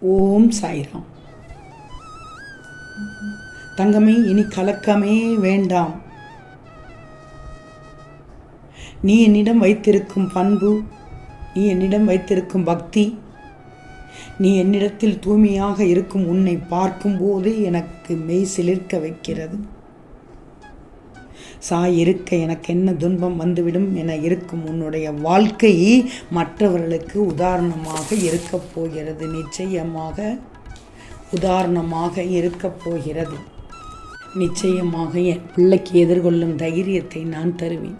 ஓம் சாய்ராம். தங்கமே இனி கலக்கமே வேண்டாம். நீ என்னிடம் வைத்திருக்கும் பண்பு நீ என்னிடம் வைத்திருக்கும் பக்தி நீ என்னிடத்தில் தூய்மையாக இருக்கும் உன்னை பார்க்கும்போதே எனக்கு மெய் சிலிர்க்க வைக்கிறது. சாய் இருக்க எனக்கு என்ன துன்பம் வந்துவிடும் என இருக்கும் உன்னுடைய வாழ்க்கை மற்றவர்களுக்கு உதாரணமாக இருக்கப் போகிறது. நிச்சயமாக உதாரணமாக இருக்கப் போகிறது. நிச்சயமாக என் பிள்ளைக்கு எதிர்கொள்ளும் தைரியத்தை நான் தருவேன்.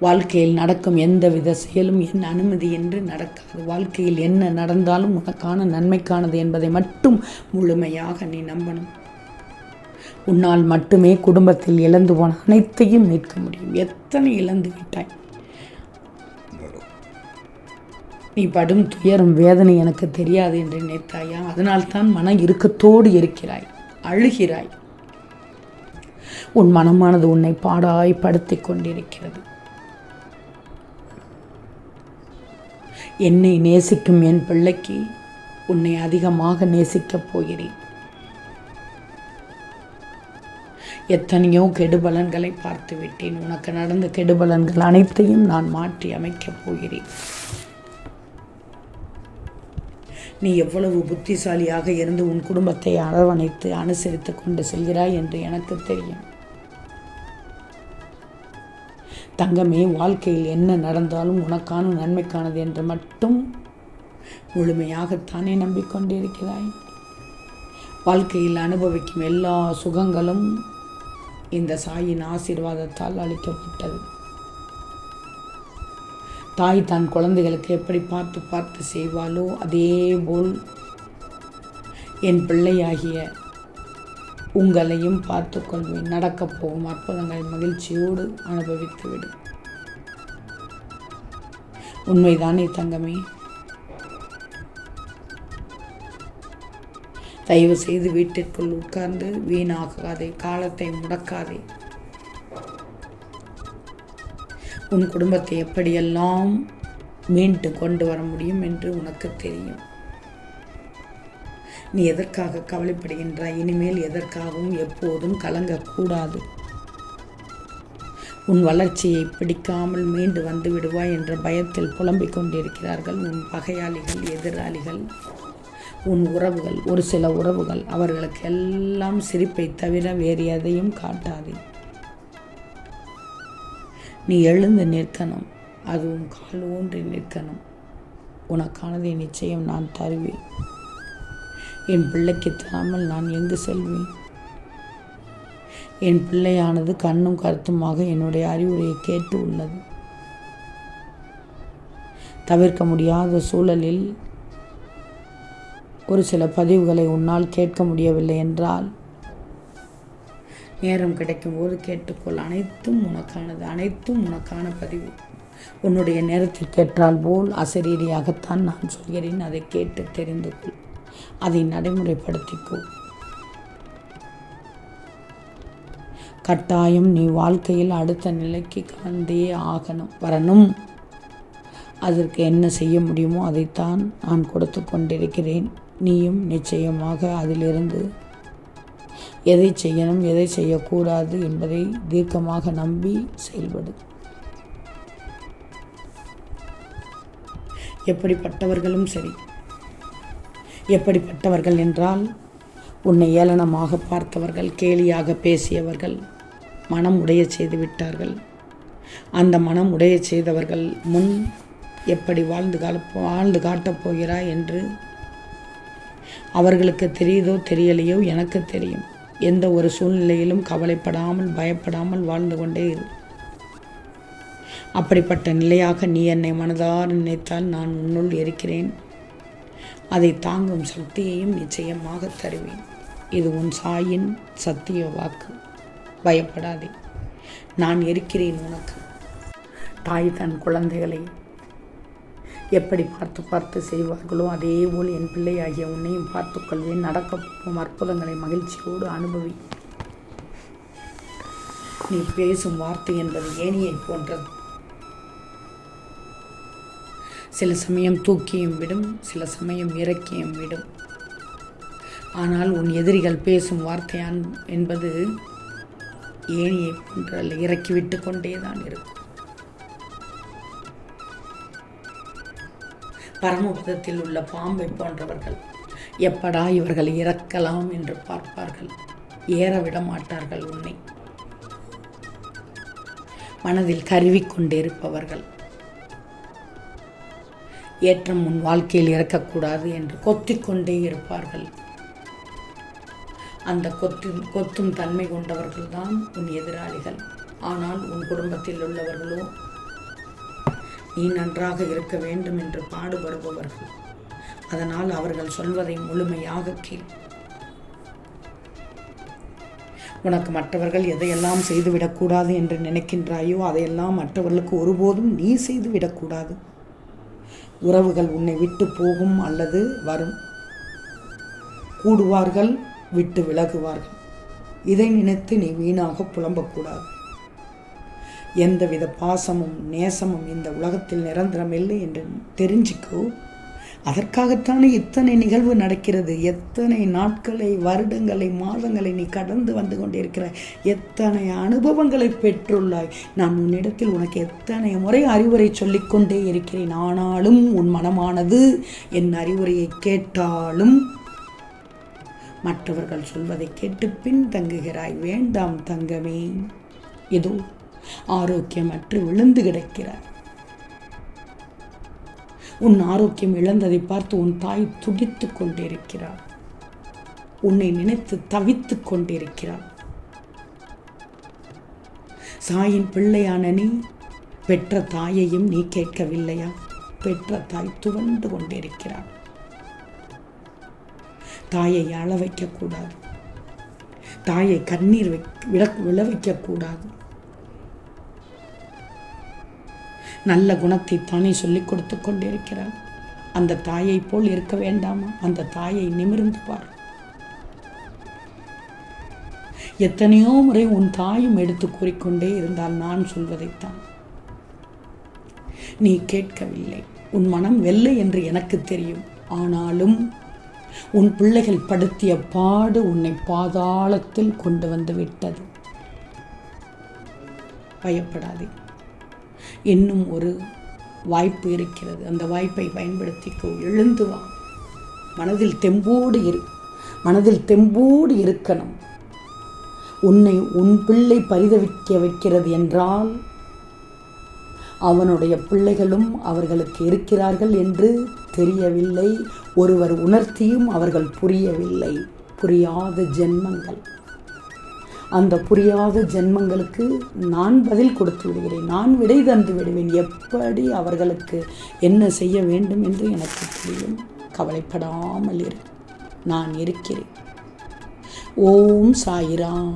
வாழ்க்கையில் நடக்கும் எந்தவித செயலும் என் அனுமதி என்று நடக்காது. வாழ்க்கையில் என்ன நடந்தாலும் உனக்கான நன்மைக்கானது என்பதை மட்டும் முழுமையாக நீ நம்பணும். உன்னால் மட்டுமே குடும்பத்தில் இழந்து போன அனைத்தையும் மீட்க முடியும். எத்தனை இழந்து விட்டாய்? நீ படும் துயரும் வேதனை எனக்கு தெரியாது என்று நினைத்தாயா? அதனால்தான் மன இறுக்கத்தோடு இருக்கிறாய் அழுகிறாய். உன் மனமானது உன்னை பாடாய் படுத்திக் கொண்டிருக்கிறது. என்னை நேசிக்கும் என் பிள்ளைக்கு உன்னை அதிகமாக நேசிக்கப் போகிறேன். எத்தனையோ கெடுபலன்களை பார்த்து விட்டேன் உனக்கு நடந்த கெடுபலன்கள் அனைத்தையும் நான் மாற்றி அமைக்கப் போகிறேன். நீ எவ்வளவு புத்திசாலியாக இருந்து உன் குடும்பத்தை அரவணைத்து அனுசரித்து கொண்டு செல்கிறாய் என்று எனக்கு தெரியும். தங்கமே வாழ்க்கையில் என்ன நடந்தாலும் உனக்கான நன்மைக்கானது என்று மட்டும் முழுமையாகத்தானே நம்பிக்கொண்டிருக்கிறாய். வாழ்க்கையில் அனுபவிக்கும் எல்லா சுகங்களும் இந்த சாயின் ஆசீர்வாதத்தால் அளிக்கப்பட்டது தாய் தன் குழந்தைகளுக்கு எப்படி பார்த்து பார்த்து செய்வாளோ அதே போல் என் பிள்ளையாகிய உங்களையும் பார்த்து கொள்வேன். நடக்கப் போகும் அற்புதங்களை மகிழ்ச்சியோடு அனுபவித்துவிடும் உண்மைதானே தங்கமே? தயவு செய்து வீட்டிற்குள் உட்கார்ந்து வீணாகாதே காலத்தை முடக்காதே. உன் குடும்பத்தை எப்படியெல்லாம் மீண்டு கொண்டு வர முடியும் என்று உனக்கு தெரியும். நீ எதற்காக கவலைப்படுகின்றாய்? இனிமேல் எதற்காகவும் எப்போதும் கலங்கக்கூடாது. உன் வளர்ச்சியை பிடிக்காமல் மீண்டு வந்து விடுவாய் என்ற பயத்தில் புலம்பிக் கொண்டிருக்கிறார்கள் உன் பகையாளிகள் எதிராளிகள். உன் உறவுகள் ஒரு சில உறவுகள் அவர்களுக்கு எல்லாம் சிரிப்பை தவிர வேறு எதையும் காட்டாதே. நீ எழுந்து நிற்கணும் அதுவும் கால் ஊன்றி நிற்கணும். உனக்கானதை நிச்சயம் நான் தருவேன். என் பிள்ளைக்கு தராமல் நான் எங்கு செல்வேன்? என் பிள்ளையானது கண்ணும் கருத்துமாக என்னுடைய அறிவுரையை கேட்டு உள்ளது. தவிர்க்க முடியாத சூழலில் ஒரு சில பதிவுகளை உன்னால் கேட்க முடியவில்லை என்றால்? நேரம் கிடைக்கும்போது கேட்டுக்கொள். அனைத்தும் உனக்கானது. அனைத்தும் உனக்கான பதிவு. உன்னுடைய நேரத்திற்கேற்றால் போல் அசரீரியாகத்தான் நான் சொல்கிறேன். அதை கேட்டு தெரிந்து கொள். அதை நடைமுறைப்படுத்திக்கோ கட்டாயம் நீ வாழ்க்கையில் அடுத்த நிலைக்கு கலந்தே ஆகணும். வரணும். அதற்கு என்ன செய்ய முடியுமோ அதைத்தான் நான் கொடுத்து கொண்டிருக்கிறேன். நீயும் நிச்சயமாக அதிலிருந்து எதை செய்யணும் எதை செய்யக்கூடாது என்பதை தீர்க்கமாக நம்பி செயல்படு. எப்படிப்பட்டவர்களும் சரி. எப்படிப்பட்டவர்கள் என்றால் உன்னை ஏளனமாக பார்த்தவர்கள் கேலியாக பேசியவர்கள் மனம் உடைய செய்து விட்டார்கள். அந்த மனம் உடைய செய்தவர்கள் முன் எப்படி வாழ்ந்து கால வாழ்ந்து காட்டப் போகிறாய் என்று அவர்களுக்கு தெரியுதோ தெரியலையோ எனக்கு தெரியும். எந்த ஒரு சூழ்நிலையிலும் கவலைப்படாமல் பயப்படாமல் வாழ்ந்து கொண்டே இரு. அப்படிப்பட்ட நிலையாக நீ என்னை மனதார நினைத்தால் நான் உன்னுள் இருக்கிறேன். அதை தாங்கும் சக்தியையும் நிச்சயமாக தருவேன். இது உன் சாயின் சத்திய வாக்கு. பயப்படாதே. நான் இருக்கிறேன் உனக்கு. தாய் தன் குழந்தைகளை எப்படி பார்த்து பார்த்து செய்வார்களோ அதே போல் என் பிள்ளையாகிய உன்னையும் பார்த்துக்கொள்வேன் நடக்கப் போகும் அற்புதங்களை மகிழ்ச்சியோடு அனுபவி. நீ பேசும் வார்த்தை என்பது ஏனியை போன்றது. சில சமயம் தூக்கியும் விடும் சில சமயம் இறக்கியும் விடும். ஆனால் உன் எதிரிகள் பேசும் வார்த்தையான் என்பது ஏனியை போன்ற இறக்கிவிட்டு கொண்டே தான் இருக்கும். பரமபதத்தில் உள்ள பாம்பை போன்றவர்கள். எப்படா இவர்கள் இறக்கலாம் என்று பார்ப்பார்கள். ஏற விட மாட்டார்கள் உன்னை. மனதில் கருவிக்கொண்டிருப்பவர்கள் ஏற்றம் உன் வாழ்க்கையில் இறக்கக்கூடாது என்று கொத்திக்கொண்டே இருப்பார்கள். அந்த கொத்து கொத்தும் தன்மை கொண்டவர்கள்தான் உன் எதிராளிகள். ஆனால் உன் குடும்பத்தில் உள்ளவர்களோ நீ நன்றாக இருக்க வேண்டும் என்று பாடுபடுபவர்கள். அதனால் அவர்கள் சொல்வதை முழுமையாக கேள். உனக்கு மற்றவர்கள் எதையெல்லாம் செய்துவிடக்கூடாது என்று நினைக்கின்றாயோ அதையெல்லாம் மற்றவர்களுக்கு ஒருபோதும் நீ செய்துவிடக்கூடாது உறவுகள் உன்னை விட்டு போகும் அல்லது வரும். கூடுவார்கள் விட்டு விலகுவார்கள். இதை நினைத்து நீ வீணாக புலம்பக்கூடாது எந்தவித பாசமும் நேசமும் இந்த உலகத்தில் நிரந்தரம் இல்லை என்று தெரிஞ்சுக்கோ. அதற்காகத்தானே இத்தனை நிகழ்வு நடக்கிறது. எத்தனை நாட்களை வருடங்களை மாதங்களை நீ கடந்து வந்து கொண்டிருக்கிற. எத்தனை அனுபவங்களை பெற்றுள்ளாய். நான் உன்னிடத்தில் உனக்கு எத்தனை முறை அறிவுரை சொல்லிக்கொண்டே இருக்கிறேன். ஆனாலும் உன் மனமானது என் அறிவுரையை கேட்டாலும் மற்றவர்கள் சொல்வதை கேட்டு பின் தங்குகிறாய் வேண்டாம் தங்கமே. இதோ ஆரோக்கியமற்று விழுந்து கிடக்கிறார். உன் ஆரோக்கியம் இழந்ததை பார்த்து உன் தாய் துடித்து கொண்டிருக்கிறார் உன்னை நினைத்து தவித்து கொண்டிருக்கிறார் சாயின் பிள்ளையான நீ பெற்ற தாயையும் நீ கேட்கவில்லையா? பெற்ற தாய் துவண்டு கொண்டிருக்கிறார் தாயை அள வைக்கக்கூடாது. தாயை கண்ணீர் வை விழ விழ வைக்கக்கூடாது. நல்ல குணத்தை தானே சொல்லிக் கொடுத்து கொண்டிருக்கிறான் அந்த தாயை போல் இருக்க வேண்டாமா? அந்த தாயை நிமிர்ந்து பார். எத்தனையோ முறை உன் தாயும் எடுத்து கூறிக்கொண்டே இருந்தால் நான் சொல்வதைத்தான். நீ கேட்கவில்லை. உன் மனம் வெல்லை என்று எனக்கு தெரியும். ஆனாலும் உன் பிள்ளைகள் படுத்திய பாடு உன்னை பாதாளத்தில் கொண்டு வந்து விட்டது. பயப்படாதே. இன்னும் ஒரு வாய்ப்பு இருக்கிறது. அந்த வாய்ப்பை பயன்படுத்திக்கோ. எழுந்து வா. மனதில் தெம்போடு இரு. மனதில் தெம்போடு இருக்கணும். உன்னை உன் பிள்ளை பரிதவிக்க வைக்கிறது என்றால் அவனுடைய பிள்ளைகளும் அவர்களுக்கு இருக்கிறார்கள் என்று தெரியவில்லை. ஒருவர் உணர்த்தியும் அவர்கள் புரியவில்லை. புரியாத ஜென்மங்கள். அந்த புரியாத ஜென்மங்களுக்கு நான் பதில் கொடுத்து விடுகிறேன். நான் விடை தந்து விடுவேன். எப்படி அவர்களுக்கு என்ன செய்ய வேண்டும் என்று எனக்கு தெரியும் கவலைப்படாமல் இரு. நான் இருக்கிறேன். ஓம் சாயிராம்.